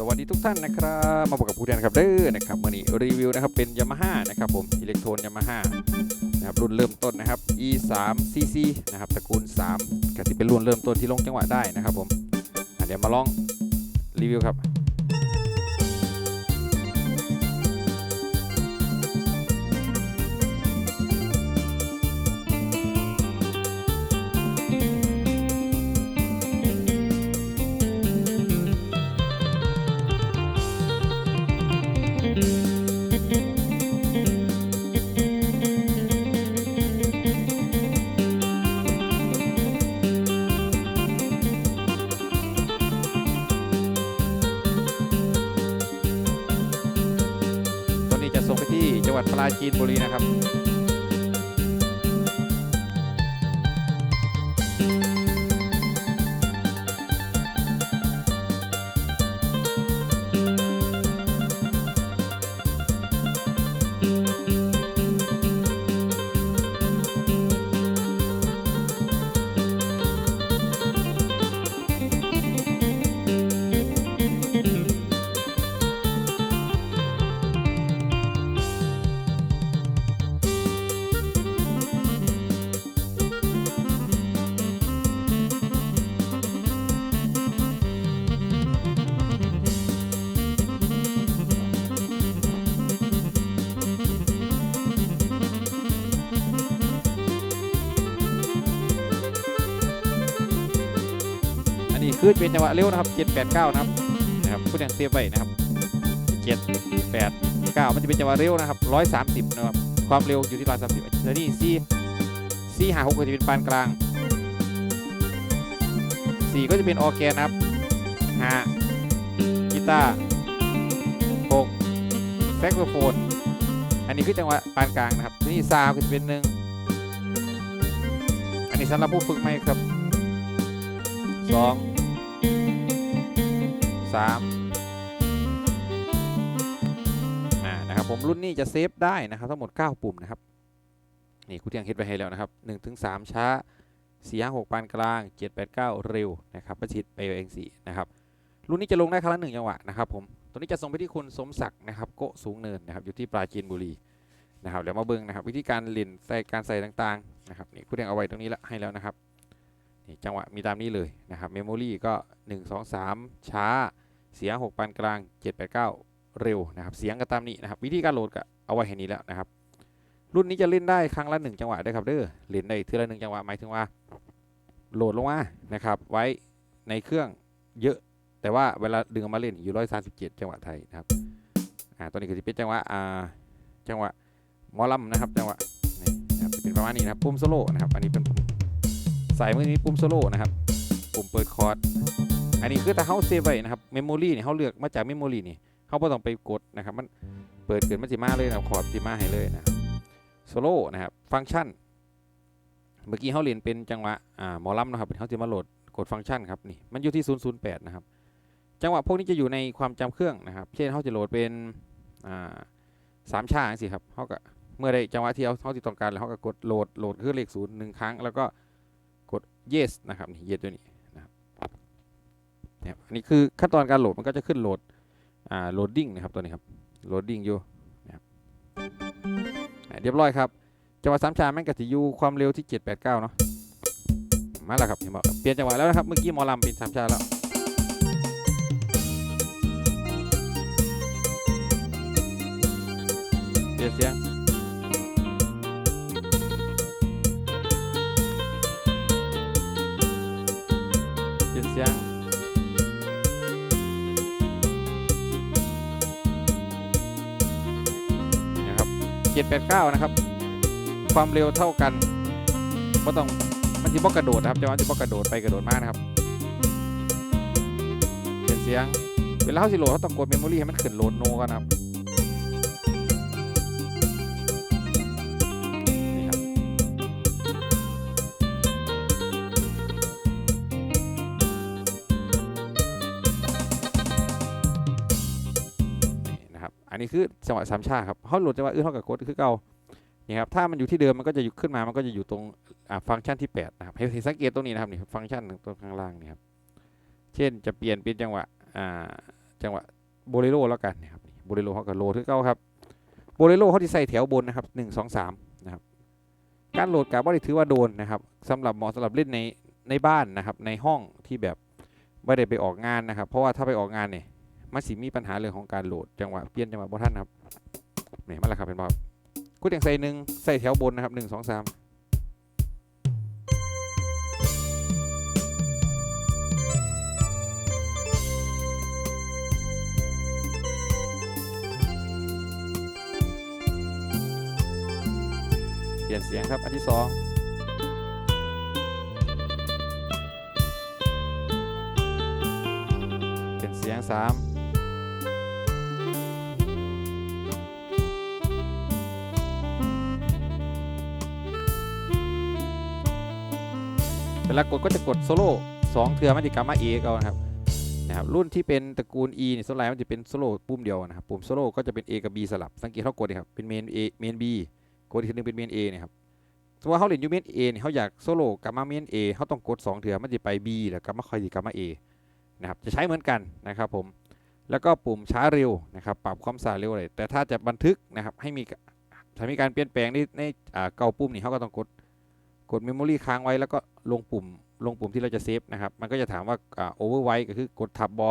สวัสดีทุกท่านนะครับมาพบกับผู้แทนครับเด้อนะครับมื่อนี้รีวิวนะครับเป็นยามาฮ่านะครับผมอิเล็กโทรนยามาฮ่านะครับรุ่นเริ่มต้นนะครับ e 3 cc นะครับตระกูล3ก็ที่เป็นรุ่นเริ่มต้นที่ลงจังหวะได้นะครับผมเดี๋ยวมาลองรีวิวครับ จังหวัดปราจีนบุรีนะครับ คือเป็นจังหวะเร็วนะครับ7 8 9นะครับนะครับผู้ยังเตรียมไว้นะครับ7 8 9มันจะเป็นจังหวะเร็วนะครับ130นะครับความเร็วอยู่ที่130แล้วนี่4 4 5 6ก็จะเป็นปานกลาง4ก็จะเป็นออร์แกนนะครับ5กีตาร์6แซกโซโฟนอันนี้คือจังหวะปานกลางนะครับนี่ซาวก็จะเป็นหนึ่งอันนี้สำหรับผู้ฝึกใหม่ครับสอง สามอ่านะครับผมรุ่นนี้จะเซฟได้นะครับทั้งหมด 9 ปุ่มนะครับนี่คุณเที่ยงเฮ็ดไปให้แล้วนะครับ1ถึง3ช้า4 5 6ปานกลาง7 8 9 เร็วนะครับประชิดไปเองสี่นะครับรุ่นนี้จะลงได้ครั้งละหนึ่งจังหวะนะครับผมตัวนี้จะส่งไปที่คุณสมศักดิ์นะครับโกสูงเนินนะครับอยู่ที่ปราจีนบุรีนะครับเดี๋ยวมาเบิ่งนะครับ วิธีการเล่นใส่การใส่ต่างๆนะครับนี่คุณเที่ยงเอาไว้ตรงนี้ละให้แล้วนะครับนี่จังหวะมีตามนี้เลยนะครับเมมโมรี่ก็ 1 2 3 ช้า เสียง 6ปานกลาง 7 8 9 เร็วนะครับ เสียงก็ตามนี้นะครับ วิธีการโหลดก็เอาไว้แค่นี้แล้วนะครับ รุ่นนี้จะเล่นได้ครั้งละ 1 จังหวะได้ครับเด้อเล่นได้ทีละหนึ่งจังหวะหมายถึงว่า โหลดลงมานะครับ ไว้ในเครื่องเยอะ แต่ว่าเวลาดึงออกมาเล่นอยู่137จังหวะไทยนะครับอ่าตัวนี้ก็จะเป็นจังหวะอ่าจังหวะมอลำนะครับ จังหวะนี่นะครับจะเป็นประมาณนี้นะครับปุ่มโซโล่นะครับอันนี้เป็นปุ่มสายมือนี้ปุ่มโซโล่นะครับปุ่มเปิดคอร์ด อันนี้คือถ้าเขาเซฟไว้นะครับเมมโมรีนี่เขาเลือกมาจากเมมโมรีนี่เขาไม่ต้องไปกดนะครับ มันเปิดเกิดมันสิมาเลยนะครับสิมาให้เลยนะโซโล่นะครับฟังก์ชัน เมื่อกี้เขาเรียนเป็นจังหวะอ่าหมอลำนะครับเขาจะมาโหลดกดฟังก์ชันครับนี่มันอยู่ที่ 008 นะครับ จังหวะพวกนี้จะอยู่ในความจำเครื่องนะครับ เช่นเขาจะโหลดเป็นอ่าสามชาสิครับเขาก็เมื่อได้จังหวะที่เขาเขาติดต้องการแล้วเขาก็กดโหลดโหลดคือเลขศูนย์หนึ่งครั้ง แล้วก็กด yes นะครับนี่ yes ตัวนี้ นะครับอันนี้คือขั้นตอนการโหลดมันก็จะขึ้นโหลดอ่า loading นะครับตัวนี้ครับ loading อยู่นะครับเรียบร้อยครับจังหวะสามชาแม่งกติยูความเร็วที่ 789 เนาะมาแล้วครับเห็นบอกเปลี่ยนจังหวะแล้วนะครับเมื่อกี้มอลำเป็นสามชาแล้วเปลี่ยนเสียง 789 นะครับ ความเร็วเท่ากันก็ต้องมันจะบอกกระโดดนะครับจะว่าจะบอกกระโดดไปกระโดดมากนะครับเป็นเสียงเวลาเขาสิโหลดเขาต้องกดเมมโมรี่ให้มันขึ้นโหลดโนกันนะครับ นี่นะครับอันนี้คือจังหวะสามชาครับเขาโหลดจังหวะอื่นเท่ากับกดคือเก่านี่ครับถ้ามันอยู่ที่เดิมมันก็จะอยู่ขึ้นมามันก็จะอยู่ตรงฟังก์ชันที่ 8 นะครับให้ให้สังเกตตรงนี้นะครับนี่ฟังก์ชันตรงข้างล่างนี่ครับเช่นจะเปลี่ยนเป็นจังหวะจังหวะโบเลโรแล้วกันนะครับโบเลโรเขาก็โลดคือเก่าครับโบเลโรเขาที่ใส่แถวบนนะครับหนึ่งสองสามนะครับการโหลดกับว่าถือว่าโดนนะครับสำหรับเหมาะสำหรับเล่นในในบ้านนะครับในห้องที่แบบไม่ได้ไปออกงานนะครับ เพราะว่าถ้าไปออกงานเนี่ย มันสิมีปัญหาเรื่องของการโหลดจังหวะเปลี่ยนจังหวะบ่ทันครับนี่มันละครับเป็นบอกูเตียงใส่หนึ่งใส่แถวบนนะครับหนึ่งสองสามเปลี่ยนเสียงครับอันที่สองเปลี่ยนเสียงสาม ลากดก็จะกดโซโล่สองเทือมันจะกลับมาเอกเอานะครับนะครับรุ่นที่เป็นตระกูล E เนี่ยโซลไลน์มันจะเป็นโซโล่ปุ่มเดียวนะครับปุ่มโซโล่ก็จะเป็น A กับ B สลับสังเกตเขากดดิครับเป็นเมน A เมน B กดอีกทีหนึงเป็นเมน A เนี่ยครับสมมติว่าเขาเล่นยูเมน A เนี่ยเขาอยากโซโล่กลับมาเมน A เขาต้องกด2เถื่อมันจะไป B แล้วกลับมาคอยดีกลับมา A นะครับจะใช้เหมือนกันนะครับผมแล้วก็ปุ่มช้าเร็วนะครับปรับความสาเร็วเลยแต่ถ้าจะบันทึกนะครับให้มีถ้ามีการเปลี่ยนแปลงในในอ่าเก่าปุ่มนี่เขาก็ต้องกด กดเมมโมรีค้างไว้แล้วก็ลงปุ่มลงปุ่มที่เราจะเซฟนะครับ มันก็จะถามว่าโอเวอร์ไวก็คือกดทับบอ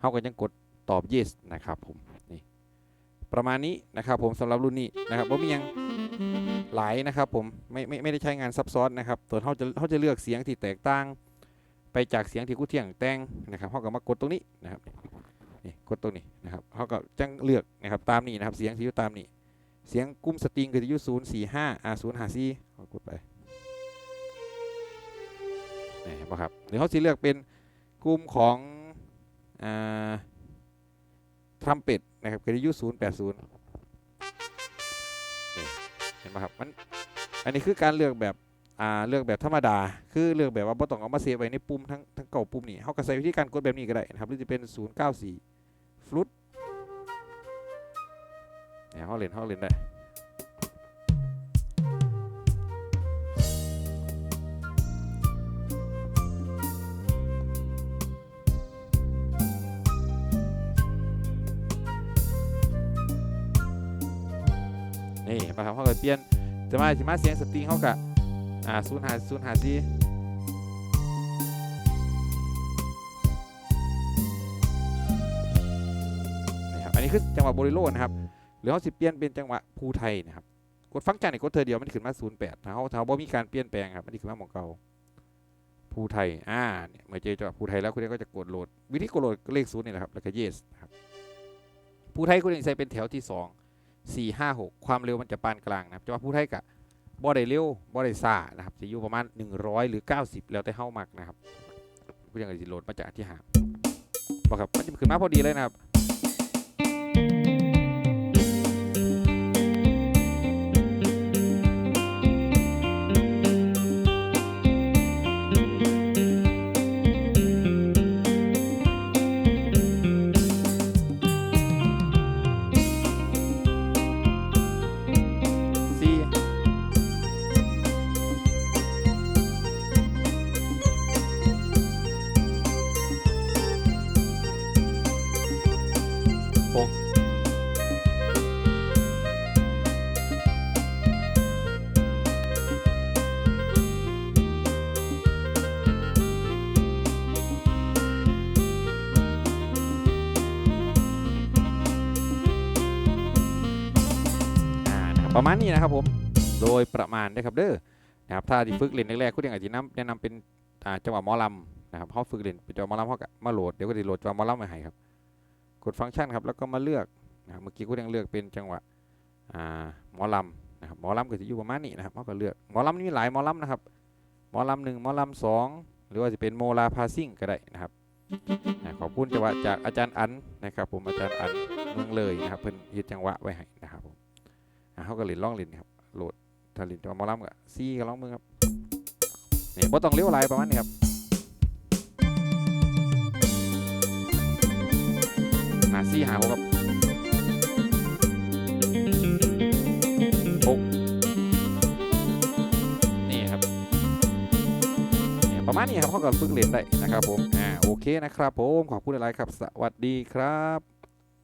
เขาก็ยังกดตอบ yes นะครับผมนี่ประมาณนี้นะครับผมสำหรับรุ่นนี้นะครับว่ามียังหลายนะครับผมไม่ไม่ไม่ได้ใช้งานซับซ้อนนะครับตัวเขาจะเขาจะเลือกเสียงที่แตกต่าง ไปจากเสียงที่กูเที่ยงแต่งนะครับเขาก็มากดตรงนี้นะครับนี่กดตรงนี้นะครับเขาก็จังเลือกนะครับตามนี้นะครับเสียงที่อยู่ตามนี้ เสียงกุ้มสตริงคือจะอยู่ศูนย์สี่ห้าอ่าศูนย์ห้าสี่กดไป เห็นปะครับหรือเขาสิเลือกเป็นกลุ่มของอทรัมเป็ดนะครับคือจะอยู่ศูนย์แปดศูนย์เห็นไหมครับมันอันนี้คือการเลือกแบบอ่าเลือกแบบธรรมดา คือเลือกแบบว่าบ่ต้องเอามาเซฟไว้ในปุ่มทั้งทั้งเก่าปุ่มนี่เขาก็ใช้วิธีการกดแบบนี้ก็ได้นะครับหรือจะเป็น094ฟลุตเนี่ยเขาเล่นเขาเล่นได้ นี่นไหมครับเขาก็เปลี่ยนจะมาจะมาเสียงสตริงเขากะอ่าศูนย์หาศูนย์หาซีนี่ครับอันนี้คือจังหวะโบริโลนะครับหรือเขาสิเปลี่ยนเป็นจังหวะภูไทยนะครับกดฟังก์ชันในกดเธอเดียวมันขึ้นมา08ถ้าเขาถ้าเขาบ่มีการเปลี่ยนแปลงครับมันขึ้นมาหมองเก่าภูไทยอ่าเนี่ยเมื่อเจอจังหวะภูไทยแล้วคุณก็จะกดโหลด วิธีกดโหลดก็เลขศูนย์นี่แหละครับแล้วก็ yes นะครับภูไทยคุณเองใส่เป็นแถวที่สอง สี่ห้าหกความเร็วมันจะปานกลางนะครับจะว่าผู้ไทยกะบ่ได้เร็วบ่ได้ซ่านะครับจะอยู่ประมาณ 100 หรือ 90 แล้วแต่เฮ้ามักนะครับก็ยังไงสิโหลดมาจากที่หาบอกครับมันจะขึ้นมาพอดีเลยนะครับ ประมาณนี้นะครับผมโดยประมาณนะครับเด้อนะครับถ้าที่ฝึกเล่นแรกๆคุณยังอาจจะนำแนะนำเป็นจังหวะหมอลำนะครับเขาฝึกเล่นเป็นจังหวะหมอลำเขาก็มาโหลดเดี๋ยวก็จะโหลดจังหวะหมอลำมาให้ครับกดฟังก์ชันครับแล้วก็มาเลือกนะครับเมื่อกี้คุณยังเลือกเป็นจังหวะหมอลำนะครับหมอลำก็จะอยู่ประมาณนี้นะครับเขาก็เลือกหมอลำนี่มีหลายหมอลำนะครับหมอลำหนึ่งหมอลำสองหรือว่าจะเป็นโมลาพาซิ่งก็ได้นะครับขอบคุณจังหวะจากอาจารย์อันนะครับผมอาจารย์อันเมืองเลยนะครับเพิ่นยึดจังหวะไว้ให้นะครับผม เขาก็เล่นล่องเล่นครับโหลดถ้าลินจะมาล้ำกับซีกับร้องมือครับเนี่ยบ่ต้องเลี้ยวไหลประมาณนี้ครับหาซีหาหกครับหกนี่ครับนี่ประมาณนี้ครับเขาก็ฝึกเล่นได้นะครับผมอ่าโอโอเคนะครับผมขอบคุณอะไรครับ สวัสดีครับ